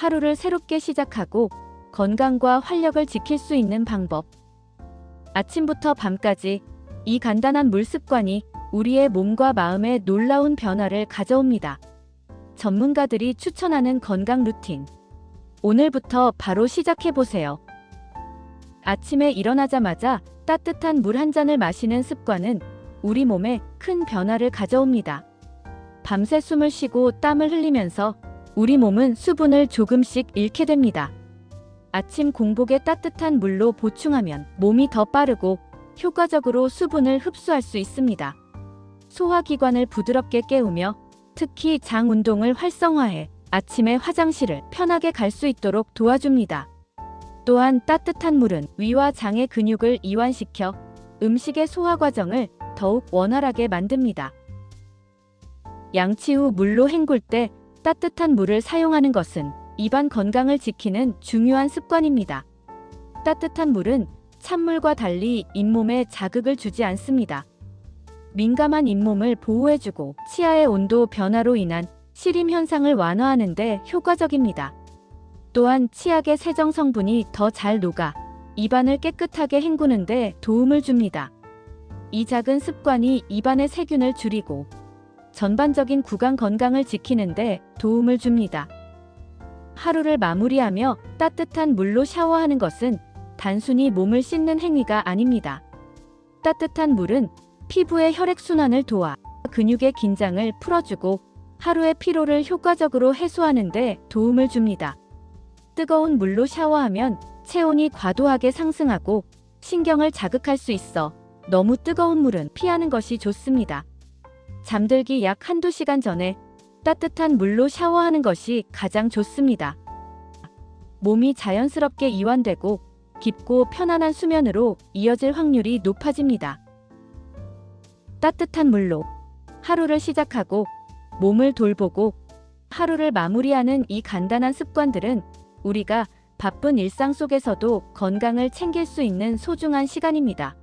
하루를 새롭게 시작하고 건강과 활력을 지킬 수 있는 방법. 아침부터 밤까지 이 간단한 물 습관이 우리의 몸과 마음에 놀라운 변화를 가져옵니다. 전문가들이 추천하는 건강 루틴. 오늘부터 바로 시작해 보세요. 아침에 일어나자마자 따뜻한 물 한 잔을 마시는 습관은 우리 몸에 큰 변화를 가져옵니다. 밤새 숨을 쉬고 땀을 흘리면서 우리 몸은 수분을 조금씩 잃게 됩니다. 아침 공복에 따뜻한 물로 보충하면 몸이 더 빠르고 효과적으로 수분을 흡수할 수 있습니다. 소화기관을 부드럽게 깨우며 특히 장 운동을 활성화해 아침에 화장실을 편하게 갈 수 있도록 도와줍니다. 또한 따뜻한 물은 위와 장의 근육을 이완시켜 음식의 소화 과정을 더욱 원활하게 만듭니다. 양치 후 물로 헹굴 때 따뜻한 물을 사용하는 것은 입안 건강을 지키는 중요한 습관입니다. 따뜻한 물은 찬물과 달리 잇몸에 자극을 주지 않습니다. 민감한 잇몸을 보호해주고 치아의 온도 변화로 인한 시림 현상을 완화하는 데 효과적입니다. 또한 치약의 세정 성분이 더 잘 녹아 입안을 깨끗하게 헹구는 데 도움을 줍니다. 이 작은 습관이 입안의 세균을 줄이고 전반적인 구강 건강을 지키는 데 도움을 줍니다. 하루를 마무리하며 따뜻한 물로 샤워하는 것은 단순히 몸을 씻는 행위가 아닙니다. 따뜻한 물은 피부의 혈액순환을 도와 근육의 긴장을 풀어주고 하루의 피로를 효과적으로 해소하는 데 도움을 줍니다. 뜨거운 물로 샤워하면 체온이 과도하게 상승하고 신경을 자극할 수 있어 너무 뜨거운 물은 피하는 것이 좋습니다. 잠들기 약 한두 시간 전에 따뜻한 물로 샤워하는 것이 가장 좋습니다. 몸이 자연스럽게 이완되고 깊고 편안한 수면으로 이어질 확률이 높아집니다. 따뜻한 물로 하루를 시작하고 몸을 돌보고 하루를 마무리하는 이 간단한 습관들은 우리가 바쁜 일상 속에서도 건강을 챙길 수 있는 소중한 시간입니다.